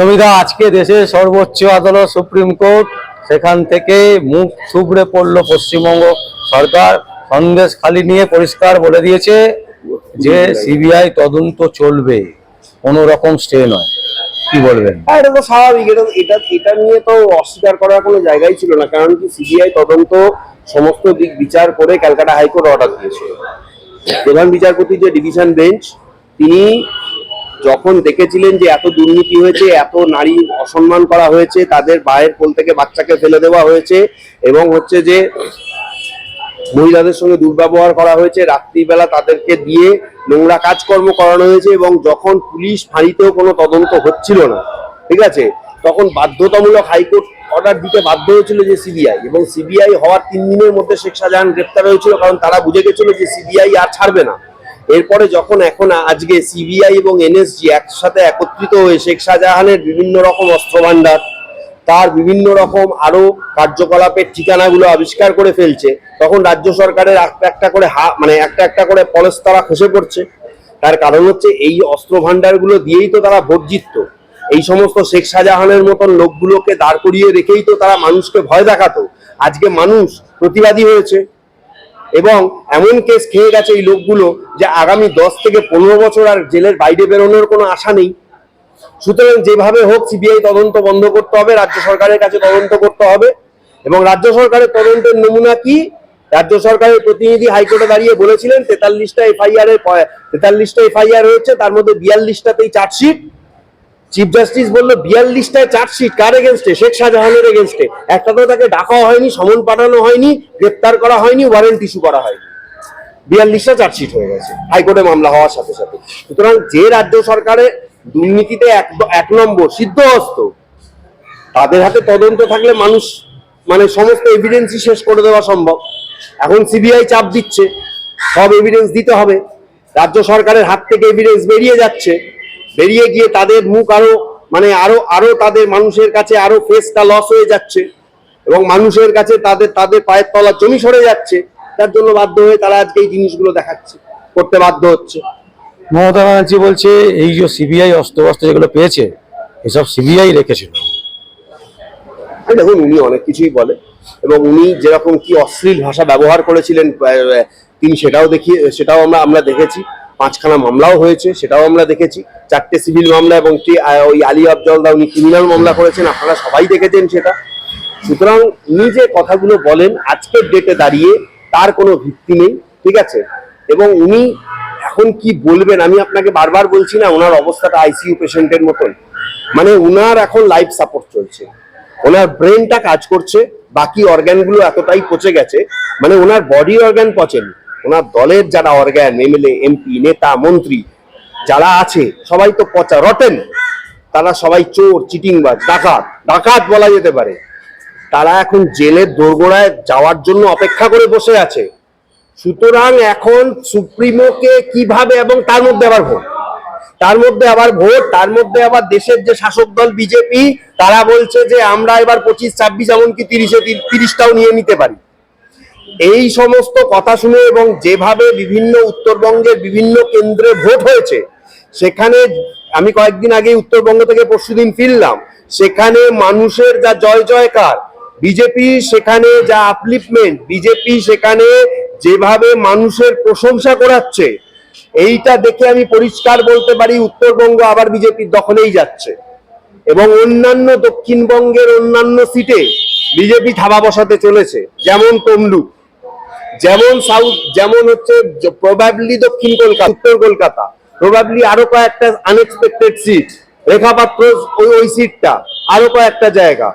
সমিতা আজকে দেশের সর্বোচ্চ আদালত, সুপ্রিম কোর্ট, সেখান থেকে মুখ থুবড়ে পড়ল পশ্চিমবঙ্গ সরকার। সন্দেশ খালি নিয়ে পরিষ্কার বলে দিয়েছে যে সিবিআই তদন্ত চলবে, কোনো রকম স্টে নয়। কি বলবেন? হ্যাঁ এটা তো স্বাভাবিক। এটা এটা এটা নিয়ে তো অস্বীকার করার কোনো জায়গাই ছিল না, কারণ কি সিবিআই তদন্ত সমস্ত দিক বিচার করে ক্যালকাটা হাইকোর্ট অর্ডার দিয়েছিল প্রধান বিচারপতি যে ডিভিশন বেঞ্চ, তিনি যখন দেখেছিলেন যে এত দুর্নীতি হয়েছে, এত নারী অসম্মান করা হয়েছে, তাদের বায়ের কোল থেকে বাচ্চাকে ফেলে দেওয়া হয়েছে এবং হচ্ছে যে মহিলাদের সঙ্গে দুর্ব্যবহার করা হয়েছে, রাত্রিবেলা তাদেরকে দিয়ে নোংরা কাজকর্ম করানো হয়েছে এবং যখন পুলিশ ফাঁড়িতেও কোনো তদন্ত হচ্ছিল না, ঠিক আছে? তখন বাধ্যতামূলক হাইকোর্ট অর্ডার দিতে বাধ্য হয়েছিল যে সিবিআই এবং সিবিআই হওয়ার তিন দিনের মধ্যে শেখ শাহজাহান গ্রেপ্তার হয়েছিল কারণ তারা বুঝে গেছিল যে সিবিআই আর ছাড়বে না। এরপরে যখন এখন আজকে সিবিআই এবং এনএসজি একসাথে একত্রিত হয়ে শেখ শাহজাহানের বিভিন্ন রকম অস্ত্র ভান্ডার তার বিভিন্ন রকম আরও কার্যকলাপের ঠিকানাগুলো আবিষ্কার করে ফেলছে, তখন রাজ্য সরকারের একটা একটা করে হা মানে একটা একটা করে পলস তারা খসে পড়ছে। তার কারণ হচ্ছে এই অস্ত্র ভান্ডারগুলো দিয়েই তো তারা ভোট জিতত এই সমস্ত শেখ শাহজাহানের মতন লোকগুলোকে দাঁড় করিয়ে রেখেই তো তারা মানুষকে ভয় দেখাতো। আজকে মানুষ প্রতিবাদী হয়েছে। এবং এমন কেস খেয়ে গেছে এই লোকগুলো যে আগামী দশ থেকে পনেরো বছর আর জেলের বাইরে বেরোনোর কোনো আশা নেই। সুতরাং যেভাবে হোক সিবিআই তদন্ত বন্ধ করতে হবে, রাজ্য সরকারের কাছে তদন্ত করতে হবে এবং রাজ্য সরকারের তদন্তের নমুনা কি? রাজ্য সরকারের প্রতিনিধি হাইকোর্টে দাঁড়িয়ে বলেছিলেন, তেতাল্লিশটা এফআইআর এর তেতাল্লিশটা এফআইআর হয়েছে, তার মধ্যে বিয়াল্লিশটাতেই চার্জশিট। চিফ জাস্টিস বলল, বিয়াল্লিশটায় চার্জশিট, কার এগেনস্টে শেখ শাহজাহানের এগেনস্টে একটা তো তাকে ডাকা হয়নি, সমন পাঠানো হয়নি, গ্রেপ্তার করা হয়নি ওয়ারেন্ট ইস্যু করা হয়নি। বিয়াল্লিশটা চার্জশিট হয়ে গেছে, হাইকোর্টে মামলা হওয়ার সাথে সাথে। সুতরাং যে রাজ্য সরকারের দুর্নীতিতে এক নম্বর, সিদ্ধহস্ত, তাদের হাতে তদন্ত থাকলে মানুষ মানে সমস্ত এভিডেন্সই শেষ করে দেওয়া সম্ভব। এখন সিবিআই চাপ দিচ্ছে, সব এভিডেন্স দিতে হবে। রাজ্য সরকারের হাত থেকে এভিডেন্স বেরিয়ে যাচ্ছে। বেরিয়ে গিয়ে তাদের মুখ আরও মানে আরও আরও তাদের মানুষের কাছে আরও ফেসটা লস হয়ে যাচ্ছে এবং মানুষের কাছে তাদের তাদের পায়ের তলার জমি সরে যাচ্ছে তার জন্য বাধ্য হয়ে তারা আজকে এই জিনিসগুলো দেখাচ্ছে করতে বাধ্য হচ্ছে। মমতা ব্যানার্জি বলছে এই যে সিবিআই অস্ত্র যেগুলো পেয়েছে এসব সিবিআই রেখেছিল। দেখুন উনি অনেক কিছুই বলে এবং উনি যেরকম কি অশ্লীল ভাষা ব্যবহার করেছিলেন তিনি সেটাও দেখিয়ে সেটাও আমরা আমরা দেখেছি। পাঁচখানা মামলাও হয়েছে, সেটাও আমরা দেখেছি। চারটে সিভিল মামলা এবং ওই আলী আফজলদা উনি ক্রিমিনাল মামলা করেছেন, আপনারা সবাই দেখেছেন সেটা। সুতরাং উনি যে কথাগুলো বলেন, আজকের ডেটে দাঁড়িয়ে তার কোনো ভিত্তি নেই, ঠিক আছে? এবং উনি এখন কি বলবেন, আমি আপনাকে বারবার বলছি না, ওনার অবস্থাটা আইসিইউ পেশেন্টের মতন। মানে উনার এখন লাইফ সাপোর্ট চলছে। ওনার ব্রেনটা কাজ করছে, বাকি অর্গ্যানগুলো এতটাই পচে গেছে মানে ওনার বডি অর্গ্যান পচেনি। ওনার দলের যারা অর্গ্যান এমএলএ এমপি নেতা, মন্ত্রী যারা আছে, সবাই তো পচা রটেন। তারা সবাই চোর, চিটিংবাজ, ডাকাত। ডাকাত বলা যেতে পারে। তারা এখন জেলের দোরগোড়ায় যাওয়ার জন্য অপেক্ষা করে বসে আছে। সুতরাং এখন সুপ্রিমোকে কীভাবে এবং তার মধ্যে আবার ভোট? তার মধ্যে আবার ভোট, তার মধ্যে আবার দেশের যে শাসক দল বিজেপি, তারা বলছে যে আমরা এবার পঁচিশ, ছাব্বিশ, এমনকি তিরিশে, তিরিশটাও নিয়ে নিতে পারি। এই সমস্ত কথা শুনে এবং যেভাবে বিভিন্ন উত্তরবঙ্গের বিভিন্ন কেন্দ্রে ভোট হয়েছে, সেখানে আমি কয়েকদিন আগে উত্তরবঙ্গ থেকে পরশুদিন ফিরলাম, সেখানে মানুষের যা জয় জয়কার, বিজেপি সেখানে যা আপলিফমেন্ট বিজেপি সেখানে যেভাবে মানুষের প্রশংসা করাচ্ছে, এইটা দেখে আমি পরিষ্কার বলতে পারি উত্তরবঙ্গ আবার বিজেপির দখলেই যাচ্ছে। এবং অন্যান্য দক্ষিণবঙ্গের অন্যান্য সিটে বিজেপি থাবা বসাতে চলেছে, যেমন তমলুক। যেমন সাউথ, যেমন হচ্ছে প্রবাবলি দক্ষিণ কলকাতা, উত্তর কলকাতা প্রবাবলি আরও কয়েকটা আনএক্সপেক্টেড সিট রেখা রেখাপাত্র ওই ওই সিটটা আরও কয়েকটা জায়গা।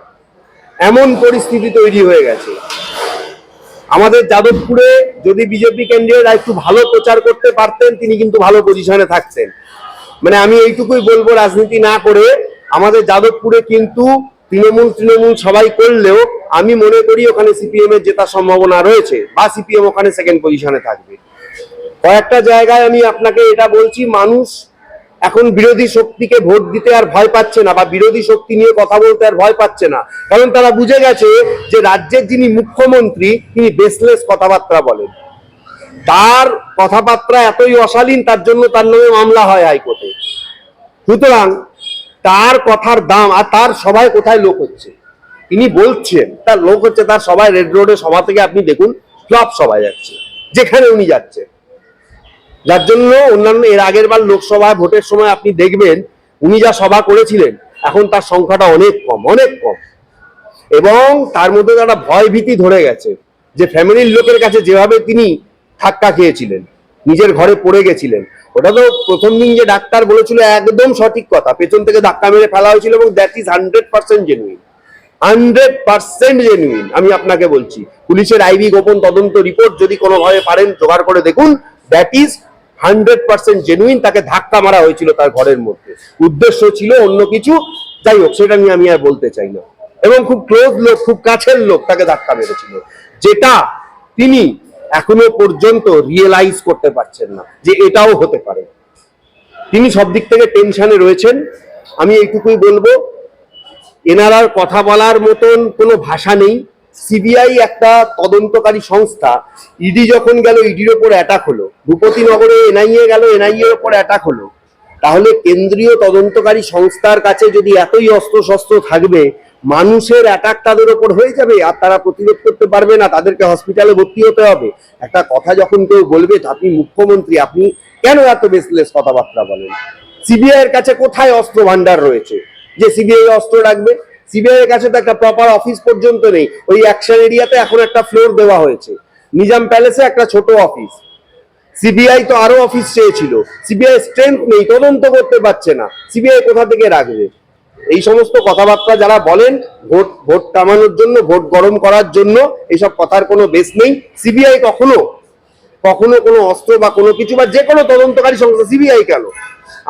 এমন পরিস্থিতি তৈরি হয়ে গেছে। আমাদের যাদবপুরে যদি বিজেপি ক্যান্ডিডেট একটু ভালো প্রচার করতে পারতেন, তিনি কিন্তু ভালো পজিশনে থাকতেন। মানে আমি এইটুকুই বলব, রাজনীতি না করে আমাদের যাদবপুরে কিন্তু তৃণমূল তৃণমূল সবাই করলেও আমি মনে করি ওখানে সিপিএম এর জেতার সম্ভাবনা রয়েছে বা সিপিএম ওখানে সেকেন্ড পজিশনে থাকবে। কয়েকটা জায়গায় আমি আপনাকে এটা বলছি, মানুষ এখন বিরোধী শক্তিকে ভোট দিতে আর ভয় পাচ্ছে না বা বিরোধী শক্তি নিয়ে কথা বলতে আর ভয় পাচ্ছে না। কারণ তারা বুঝে গেছে যে রাজ্যের যিনি মুখ্যমন্ত্রী, তিনি বেসলেস কথাবার্তা বলেন। তার কথাবার্তা এতই অশালীন, তার জন্য তার নামে মামলা হয় হাইকোর্টে। সুতরাং তার কথার দাম আর তার সবাই কোথায় লোক হচ্ছে? তিনি বলছেন, তার লোক হচ্ছে তার সবাই রেড রোডে সভা থেকে আপনি দেখুন সব সবাই যাচ্ছে, যেখানে উনি যাচ্ছেন। যার জন্য অন্যান্য, এর আগের বার লোকসভায় ভোটের সময় আপনি দেখবেন, উনি যা সভা করেছিলেন, এখন তার সংখ্যাটা অনেক কম অনেক কম। এবং তার মধ্যে একটা ভয় ভীতি ধরে গেছে, যে ফ্যামিলির লোকের কাছে যেভাবে তিনি ধাক্কা খেয়েছিলেন, নিজের ঘরে পড়ে গেছিলেন ওটা তো প্রথম দিন যে ডাক্তার বলেছিল একদম সঠিক কথা, পেছন থেকে ধাক্কা মেরে ফেলা হয়েছিল এবং that is hundred percent genuine hundred percent genuine আমি আপনাকে বলছি। পুলিশের আইবি গোপন তদন্ত রিপোর্ট যদি কোনোভাবে পারেন, জোগাড় করে দেখুন that is hundred percent genuine তাকে ধাক্কা মারা হয়েছিল তার ঘরের মধ্যে। উদ্দেশ্য ছিল অন্য কিছু, যাই হোক, সেটা নিয়ে আমি আর বলতে চাই না। এবং খুব ক্লোজ লোক, খুব কাছের লোক তাকে ধাক্কা মেরেছিল। যেটা তিনি এখনও পর্যন্ত রিয়েলাইজ করতে পারছেন না যে এটাও হতে পারে। তিনি সব দিক থেকে টেনশনে রয়েছেন। আমি এইটুকুই বলব এনারার কথা বলার মতন কোনো ভাষা নেই। সিবিআই একটা তদন্তকারী সংস্থা। ইডি যখন গেল, ইডির ওপর অ্যাটাক হলো। ভূপতিনগরে এনআইএ গেল এনআইএর ওপর অ্যাটাক হলো। তাহলে কেন্দ্রীয় তদন্তকারী সংস্থার কাছে যদি এতই অস্ত্র শস্ত্র থাকবে, মানুষের অ্যাটাক তাদের ওপর হয়ে যাবে আর তারা প্রতিরোধ করতে পারবে না, তাদেরকে হসপিটালে ভর্তি হতে হবে। একটা কথা যখন কেউ বলবে, আপনি মুখ্যমন্ত্রী, আপনি কেন এত বেসলেস কথাবার্তা বলেন? সিবিআই এর কাছে কোথায় অস্ত্র ভান্ডার রয়েছে? যে সিবিআই অস্ত্র রাখবে? সিবিআই এর কাছে তো একটা প্রপার অফিস পর্যন্ত নেই। ওই অ্যাকশন এরিয়াতে এখন একটা ফ্লোর দেওয়া হয়েছে। নিজাম প্যালেসে একটা ছোট অফিস সিবিআই তো আরও অফিস চেয়েছিল। সিবিআই স্ট্রেংথ নেই, তদন্ত করতে পারছে না। সিবিআই কোথা থেকে রাখবে? এই সমস্ত কথাবার্তা যারা বলেন, ভোট ভোট কামানোর জন্য, ভোট গরম করার জন্য এইসব কথার কোনো বেস নেই। সিবিআই কখনো কখনো কোনো অস্ত্র বা কোনো কিছু বা যে কোনো তদন্তকারী সংস্থা, সিবিআই কেন?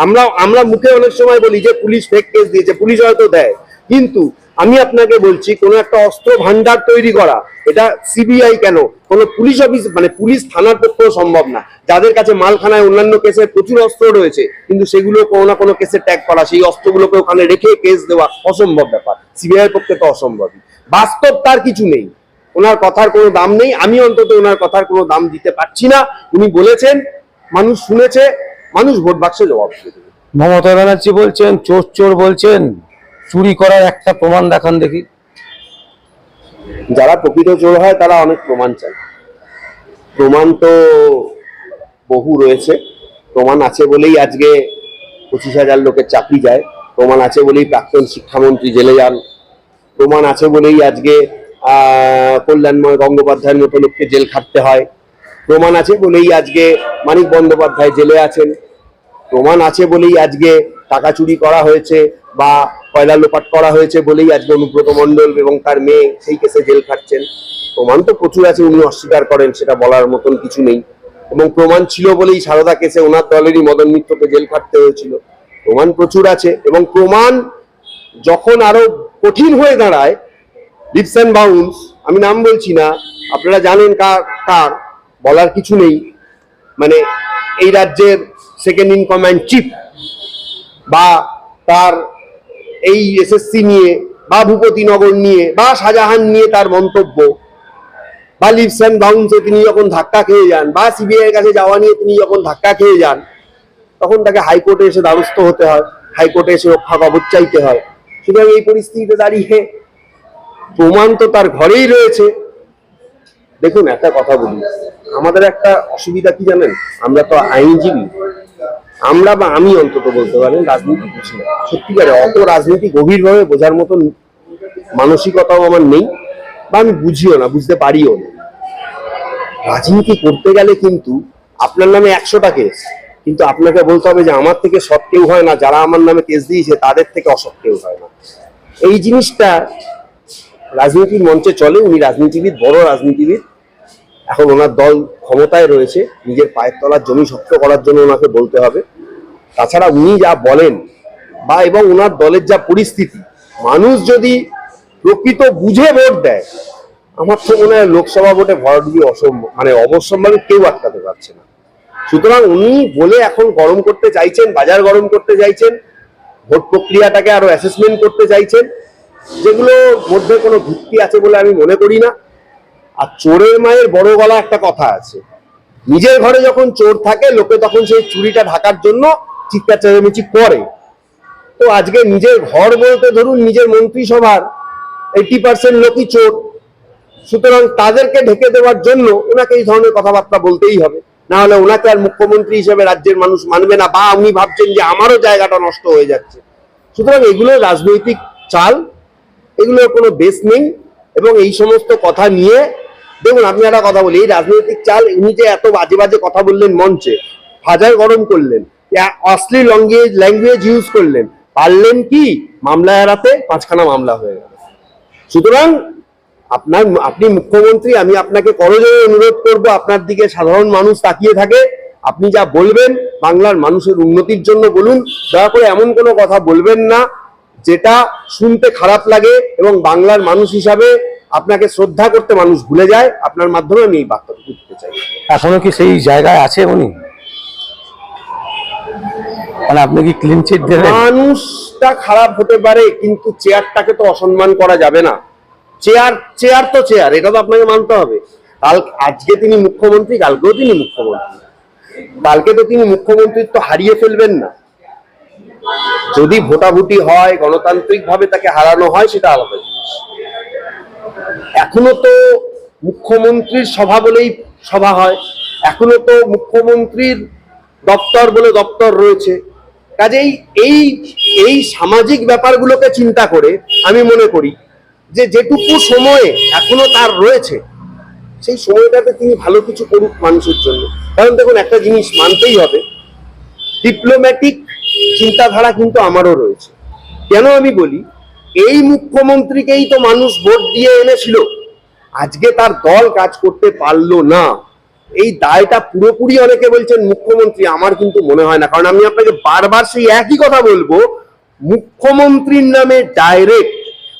আমরা আমরা মুখে অনেক সময় বলি যে, পুলিশ ফেক কেস দিয়েছে, পুলিশ হয়তো দেয়। কিন্তু আমি আপনাকে বলছি, কোনো একটা অস্ত্র ভান্ডার তৈরি করা, এটা সিবিআই কেন? কোনো পুলিশ অফিস মানে পুলিশ থানার পক্ষেও সম্ভব না। যাদের কাছে মালখানায় অন্যান্য কেসের প্রচুর অস্ত্র রয়েছে, কিন্তু সেগুলো কোনো না কোনো কেসে ট্যাগ করা, সেই অস্ত্রগুলোকে ওখানে রেখে কেস দেওয়া অসম্ভব ব্যাপার। সিবিআই পক্ষে তো অসম্ভবই। বাস্তব তার কিছু নেই। ওনার কথার কোনো দাম নেই। আমি অন্তত ওনার কথার কোনো দাম দিতে পারছি না। উনি বলেছেন, মানুষ শুনেছে, মানুষ ভোট বাক্সে জবাব দিয়ে দেবে। মমতা ব্যানার্জি বলছেন, চোর চোর বলছেন। চুরি করার একটা প্রমাণ দেখান দেখি। যারা প্রকৃত চোর হয়, তারা অনেক প্রমাণ চায়। প্রমাণ তো বহু রয়েছে। প্রমাণ আছে বলেই আজকে পঁচিশ হাজার লোকের চাকরি যায়। প্রমাণ আছে বলেই প্রাক্তন শিক্ষামন্ত্রী জেলে যান। প্রমাণ আছে বলেই আজকে কল্যাণময় গঙ্গোপাধ্যায়ের মতো লোককে জেল খাটতে হয়। প্রমাণ আছে বলেই আজকে মানিক বন্দ্যোপাধ্যায় জেলে আছেন। প্রমাণ আছে বলেই আজকে টাকা চুরি করা হয়েছে বা কয়লা লোপাট করা হয়েছে বলেই আজকে অনুব্রত মণ্ডল এবং তার মেয়ে সেই কেসে জেল খাটছেন। প্রমাণ তো প্রচুর আছে উনি অস্বীকার করেন, সেটা বলার মতন কিছু নেই। এবং প্রমাণ ছিল বলেই সারদা কেসে ওনার দলেরই মদন মিত্রকে জেল খাটতে হয়েছিল। প্রমাণ প্রচুর আছে এবং প্রমাণ যখন আরও কঠিন হয়ে দাঁড়ায়, লিপস অ্যান্ড বাউন্স, আমি নাম বলছি না, আপনারা জানেন কার কার, বলার কিছু নেই। মানে এই রাজ্যের সেকেন্ড ইন কমান্ড চিফ বা তার এই এসএসসি নিয়ে, বা ভূপতিনগর নিয়ে, বা শাহজাহান নিয়ে তার মন্তব্য। বা লিপস অ্যান্ড বাউন্সে তিনি যখন ধাক্কা খেয়ে যান, বা সিবিআই এর কাছে যাওয়া নিয়ে তিনি যখন ধাক্কা খেয়ে যান, তখন তাকে হাইকোর্টে এসে দ্বারস্থ হতে হয়, হাইকোর্টে এসে রক্ষা কবচ চাইতে হয়। সুতরাং এই পরিস্থিতিতে দাঁড়িয়ে প্রমাণ তো তার ঘরেই রয়েছে। দেখুন, একটা কথা বলি। আমাদের একটা অসুবিধা কি জানেন? আমরা তো আইনজীবী। আমরা বা আমি অন্তত বলতে পারেন রাজনীতি বুঝি না। সত্যিকারে অত রাজনীতি গভীরভাবে বোঝার মতন মানসিকতাও আমার নেই বা আমি বুঝিও না, বুঝতে পারিও না। রাজনীতি করতে গেলে কিন্তু আপনার নামে একশোটা কেস কিন্তু আপনাকে বলতে হবে যে আমার থেকে সৎ কেউ হয় না, যারা আমার নামে কেস দিয়েছে তাদের থেকে অসৎ কেউ হয় না। এই জিনিসটা রাজনীতির মঞ্চে চলে, উনি রাজনীতিবিদ, বড় রাজনীতিবিদ। এখন ওনার দল ক্ষমতায় রয়েছে, নিজের পায়ের তলার জমি শক্ত করার জন্য ওনাকে বলতে হবে। তাছাড়া উনি যা বলেন বা এবং ওনার দলের যা পরিস্থিতি, মানুষ যদি প্রকৃত বুঝে ভোট দেয়, আমার তো মনে হয় লোকসভা ভোটে ভরাট দিয়ে অসম্ভব মানে অবশ্যম্ভাবী কেউ আটকাতে পারছে না। সুতরাং উনি বলে এখন গরম করতে চাইছেন, বাজার গরম করতে চাইছেন, ভোট প্রক্রিয়াটাকে আরও অ্যাসেসমেন্ট করতে চাইছেন, যেগুলো মধ্যে কোনো ভিত্তি আছে বলে আমি মনে করি না। আর চোরের মায়ের বড় গলা একটা কথা আছে। নিজের ঘরে যখন চোর থাকে, লোকে তখন সেই চুরিটা ঢাকার জন্য চিৎকার চেঁচামেচি করে। তো আজকে নিজের ঘর বলতে ধরুন, নিজের মন্ত্রিসভার এইটি পার্সেন্ট লোকই চোর। সুতরাং তাদেরকে ঢেকে দেওয়ার জন্য ওনাকে এই ধরনের কথাবার্তা বলতেই হবে। না হলে ওনাকে আর মুখ্যমন্ত্রী হিসেবে রাজ্যের মানুষ মানবে না, বা উনি ভাবছেন যে আমারও জায়গাটা নষ্ট হয়ে যাচ্ছে। সুতরাং এগুলো রাজনৈতিক চাল, এগুলোর কোনো বেস নেই। এবং এই সমস্ত কথা নিয়ে দেখুন, আপনি একটা কথা বলি, এই রাজনৈতিক চাল, উনি যে এত বাজে বাজে কথা বললেন মঞ্চে, হাজার গরম করলেন অশ্লীল ল্যাঙ্গুয়েজ ল্যাঙ্গুয়েজ ইউজ করলেন, পারলেন কি? মামলা এড়াতে পাঁচখানা মামলা হয়ে গেল। সুতরাং, আপনার, আপনি মুখ্যমন্ত্রী, আমি আপনাকে করজোরে অনুরোধ করব, আপনার দিকে সাধারণ মানুষ তাকিয়ে থাকে, আপনি যা বলবেন, বাংলার মানুষের উন্নতির জন্য বলুন, দয়া করে এমন কোনো কথা বলবেন না, যেটা শুনতে খারাপ লাগে এবং বাংলার মানুষ হিসাবে আপনাকে শ্রদ্ধা করতে মানুষ ভুলে যায় আপনার মাধ্যমে আমি এই বার্তাটুকু দিতে চাই। এখনও কি সেই জায়গায় আছে উনি? মানে আপনি কি ক্লিন চিট দেবেন? মানুষটা খারাপ হতে পারে কিন্তু চেয়ারটাকে তো অসম্মান করা যাবে না। চেয়ার চেয়ার তো চেয়ার এটা তো আপনাকে মানতে হবে। কাল আজকে তিনি মুখ্যমন্ত্রী কালকেও তিনি মুখ্যমন্ত্রী। কালকে তো তিনি মুখ্যমন্ত্রিত্ব হারিয়ে ফেলবেন না। যদি ভোটাভুটি হয় গণতান্ত্রিক ভাবে তাকে হারানো হয় সেটা আলাদা জিনিস। এখনও তো মুখ্যমন্ত্রীর সভা বলেই সভা হয়। এখনও তো মুখ্যমন্ত্রীর দপ্তর বলে দপ্তর রয়েছে। কাজেই এই এই সামাজিক ব্যাপারগুলোকে চিন্তা করে আমি মনে করি যে যেটুকু সময়ে এখনও তার রয়েছে, সেই সময়টাতে তিনি ভালো কিছু করুক মানুষের জন্য। কারণ দেখুন, একটা জিনিস মানতেই হবে ডিপ্লোম্যাটিক চিন্তাধারা কিন্তু আমারও রয়েছে। কেন আমি বলি? এই মুখ্যমন্ত্রীকেই তো মানুষ ভোট দিয়ে এনেছিল। আজকে তার দল কাজ করতে পারল না। এই দায়টা পুরোপুরি অনেকে বলছেন মুখ্যমন্ত্রী, আমার কিন্তু মনে হয় না। কারণ আমি আপনাকে বারবার সেই একই কথা বলব, মুখ্যমন্ত্রীর নামে ডাইরেক্ট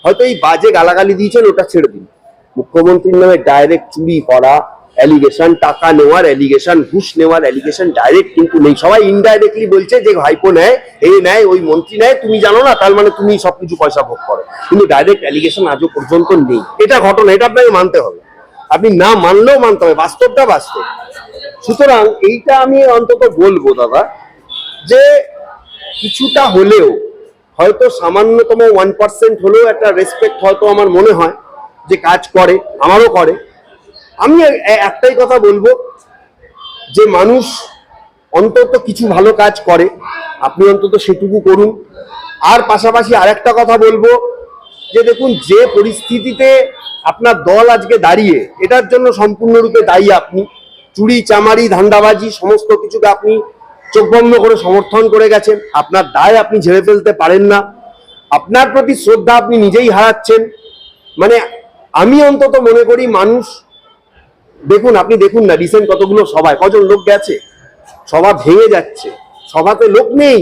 হয়তো এই বাজে গালাগালি দিয়েছেন, ওটা ছেড়ে দিন। মুখ্যমন্ত্রীর নামে ডাইরেক্ট চুরি করা অ্যালিগেশন টাকা নেওয়ার অ্যালিগেশন ঘুষ নেওয়ার অ্যালিগেশন ডাইরেক্ট কিন্তু নেই। সবাই ইনডাইরেক্টলি বলছে যে ভাইপো নেয় এই নেয়, ওই মন্ত্রী নেয়, তুমি জানো না, তার মানে তুমি সবকিছু পয়সা ভোগ করো। কিন্তু ডাইরেক্ট অ্যালিগেশন আজও পর্যন্ত নেই। এটা ঘটনা, এটা আপনাকে মানতে হবে। আপনি না মানলেও মানতে হবে, বাস্তবটা বাস্তব। সুতরাং এইটা আমি অন্তত বলব, দাদা, যে কিছুটা হলেও, হয়তো সামান্যতম ওয়ান পার্সেন্ট হলেও একটা রেসপেক্ট হয়তো আমার মনে হয় যে কাজ করে, আমারও করে। আমি একটাই কথা বলব, যে মানুষ অন্তত কিছু ভালো কাজ করে, আপনি অন্তত সেটুকু করুন। আর পাশাপাশি আরেকটা কথা বলব, যে দেখুন, যে পরিস্থিতিতে আপনার দল আজকে দাঁড়িয়ে, এটার জন্য সম্পূর্ণরূপে দায়ী আপনি। চুরি, চামারি, ধান্দাবাজি, সমস্ত কিছুকে আপনি চোখ বন্ধ করে সমর্থন করে গেছেন। আপনার দায় আপনি ঝেড়ে ফেলতে পারেন না। আপনার প্রতি শ্রদ্ধা আপনি নিজেই হারাচ্ছেন। মানে আমি অন্তত মনে করি, মানুষ দেখুন, আপনি দেখুন না রিসেন্ট কতগুলো সভায়, কজন লোক গেছে? সভা ভেঙে যাচ্ছে, সভাতে লোক নেই।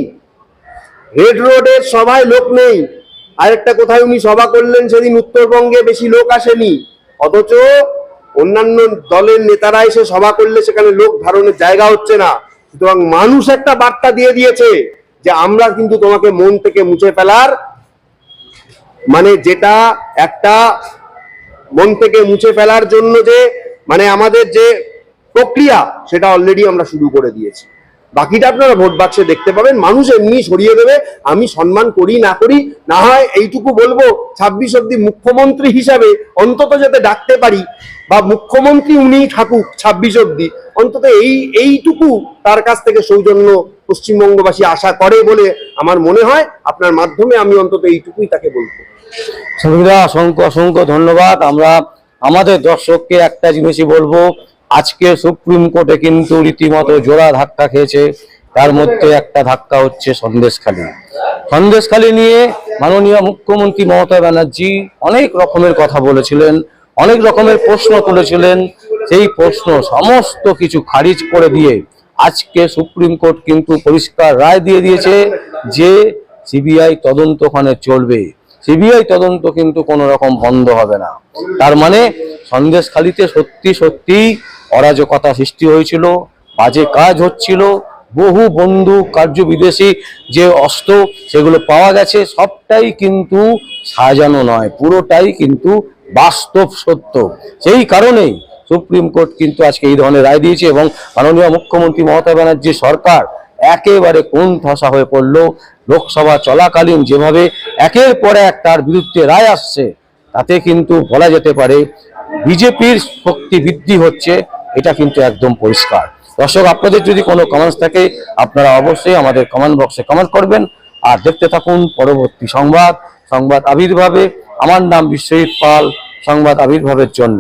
রেড রোডের সভায় লোক নেই। আরেকটা কোথায় উনি সভা করলেন, সেদিন উত্তরবঙ্গে বেশি লোক আসেনি। অথচ অন্যান্য দলের নেতারা এসে সভা করলে সেখানে লোক ধারণের জায়গা হচ্ছে না। সুতরাং মানুষ একটা বার্তা দিয়ে দিয়েছে যে আমরা কিন্তু তোমাকে মন থেকে মুছে ফেলার মানে যেটা একটা মন থেকে মুছে ফেলার জন্য যে মানে আমাদের যে প্রক্রিয়া, সেটা অলরেডি আমরা শুরু করে দিয়েছি। বাকিটা আপনারা ভোট বাক্সে দেখতে পাবেন। মানুষ এমনি সরিয়ে দেবে, আমি সম্মান করি, না করি, না হয় এইটুকু বলব, ছাব্বিশ অব্দি মুখ্যমন্ত্রী হিসাবে অন্তত যাতে ডাকতে পারি, বা মুখ্যমন্ত্রী উনি থাকুক ছাব্বিশ অব্দি, অন্তত এই, এইটুকু তার কাছ থেকে সৌজন্য পশ্চিমবঙ্গবাসী আশা করে বলে আমার মনে হয়। আপনার মাধ্যমে আমি অন্তত এইটুকুই তাকে বলব। অসংখ্য অসংখ্য ধন্যবাদ। আমরা আমাদের দর্শককে একটা জিনিসই বলব, আজকে সুপ্রিম কোর্টে কিন্তু রীতিমতো জোড়া ধাক্কা খেয়েছে, তার মধ্যে একটা ধাক্কা হচ্ছে সন্দেশখালী। সন্দেশখালী নিয়ে মাননীয় মুখ্যমন্ত্রী মমতা ব্যানার্জি অনেক রকমের কথা বলেছিলেন, অনেক রকমের প্রশ্ন তুলেছিলেন, সেই প্রশ্ন সমস্ত কিছু খারিজ করে দিয়ে আজকে সুপ্রিম কোর্ট কিন্তু পরিষ্কার রায় দিয়ে দিয়েছে যে সিবিআই তদন্ত ওখানে চলবে। সিবিআই তদন্ত কিন্তু কোনো রকম বন্ধ হবে না। তার মানে সন্দেশখালিতে সত্যি সত্যি অরাজকতা সৃষ্টি হয়েছিল, বাজে কাজ হচ্ছিল, বহু বন্ধু কার্য বিদেশি যে অস্ত্র সেগুলো পাওয়া গেছে, সবটাই কিন্তু সাজানো নয়, পুরোটাই কিন্তু বাস্তব সত্য। সেই কারণেই সুপ্রিম কোর্ট কিন্তু আজকে এই ধরনের রায় দিয়েছে এবং মাননীয় মুখ্যমন্ত্রী মমতা ব্যানার্জি সরকার একেবারে কোন ধসা হয়ে পড়ল? লোকসভা চলাকালীন যেভাবে একের পর এক তার বিরুদ্ধে রায় আসছে, তাতে কিন্তু বলা যেতে পারে বিজেপির শক্তি বৃদ্ধি হচ্ছে, এটা কিন্তু একদম পরিষ্কার। দর্শক, আপনাদের যদি কোনো কমেন্টস থাকে, আপনারা অবশ্যই আমাদের কমেন্ট বক্সে কমেন্ট করবেন। আর দেখতে থাকুন পরবর্তী সংবাদ সংবাদ আবির্ভাবে। আমার নাম বিশ্বজিৎ পাল, সংবাদ আবির্ভাবের জন্য।